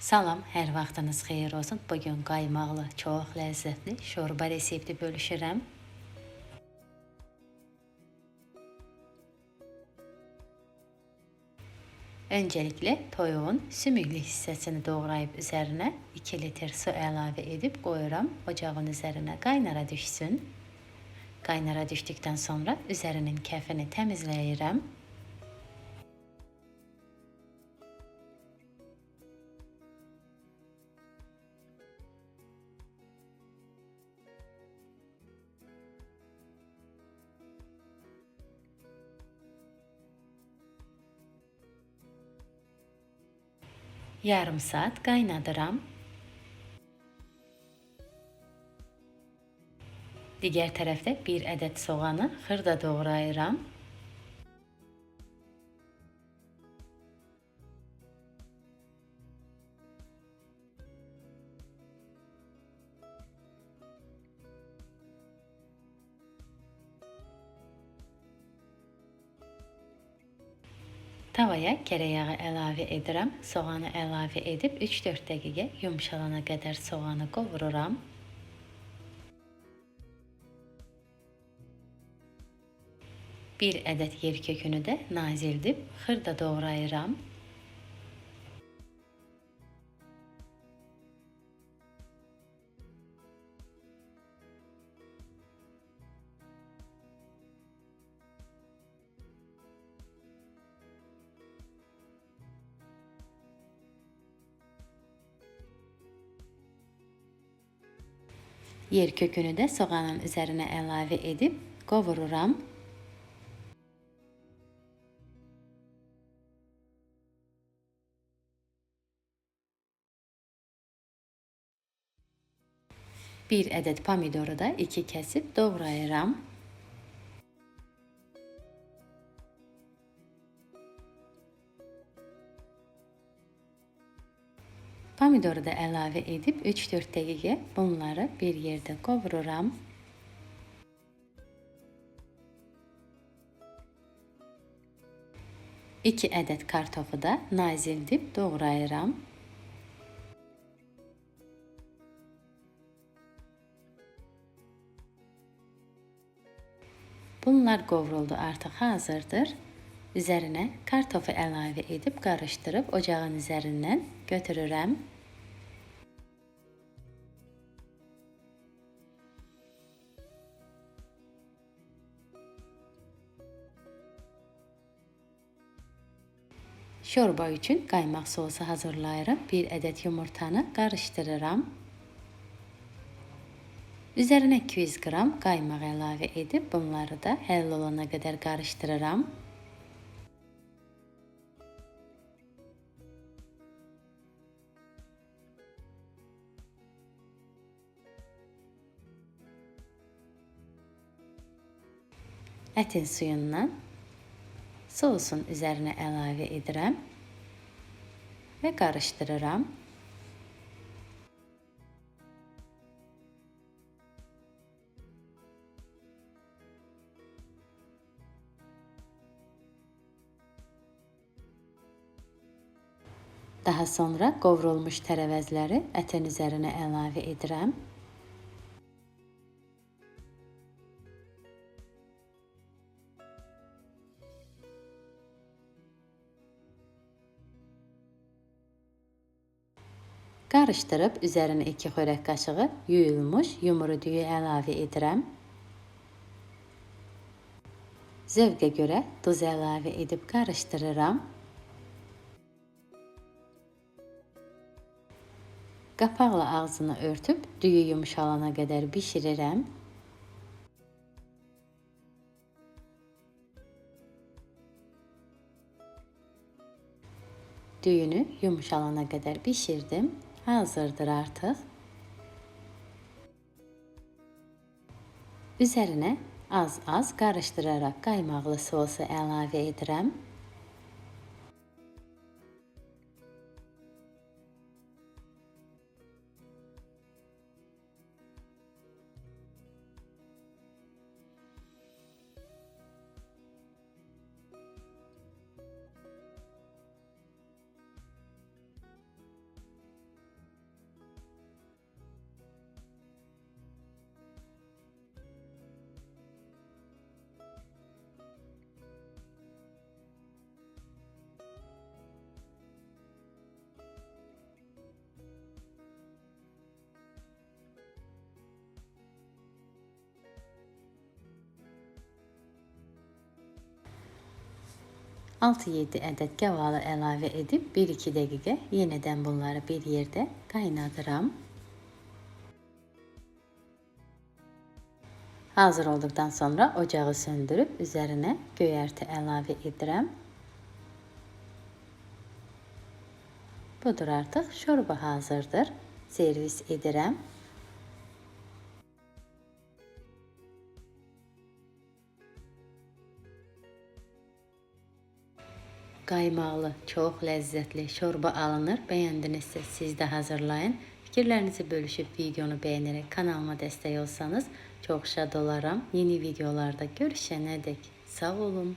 Salam, hər vaxtınız xeyir olsun. Bu gün qaymaqlı, çox ləzzətli şorba resepti bölüşürəm. Öncelikle toyuğun sümüklü hissəsini doğrayıb üzərinə 2 litr su əlavə edib qoyuram. Ocağın üzərinə qaynara düşsün. Qaynara düşdükdən sonra üzərinin kəfini təmizləyirəm. Yarım saat kaynadıram. Diğer tarafta bir adet soğanı xırda doğrayıram. Tavaya tereyağı əlavə edirəm. Soğanı əlavə edib 3-4 dəqiqə yumşalana qədər soğanı qovururam. Bir ədəd yer kökünü də nazildib xırda doğrayıram. Yer kökünü de soğanın üzerine əlavə edib qovururam. Bir adet pomidoru da iki kesip doğrayıram. Pomidoru da əlavə edib 3-4 dəqiqə bunları bir yerdə qovururam. İki ədəd kartofu da nazildib doğrayıram. Bunlar qovruldu, artıq hazırdır. Üzərinə kartofu əlavə edib qarışdırıb ocağın üzərindən götürürəm. Şorba üçün qaymaq sosu hazırlayıram. Bir ədəd yumurtanı qarışdırıram. Üzərinə 200 qram qaymaq əlavə edib bunları da həll olana qədər qarışdırıram. Ətin suyundan Sosun üzerine əlavə edirəm və qarışdırıram. Daha sonra qovrulmuş tərəvəzləri ətin üzərinə əlavə edirəm. Qarışdırıb üzərinə 2 xörək qaşığı yuyulmuş yumru düyü əlavə edirəm. Zövqə görə duz əlavə edib qarışdırıram. Qapaqla ağzını örtüb düyü yumşalana qədər bişirirəm. Düyünü yumşalana qədər bişirdim hazırdır artık. Üzerine az az karıştırarak qaymaqlı sosu əlavə edirəm. 6-7 ədəd gavalı əlavə edib 1-2 dəqiqə yeniden bunları bir yerdə qaynadıram. Hazır olduktan sonra ocağı söndürüp üzerine göyərti əlavə edirəm. Budur artıq şorba hazırdır. Servis edirəm. Qaymaqlı, çox ləzzətli şorba alınır. Bəyəndinizsə siz də hazırlayın. Fikirlərinizi bölüşüb videonu bəyənərək kanalıma dəstək olsanız çox şad olaram. Yeni videolarda görüşənədək sağ olun.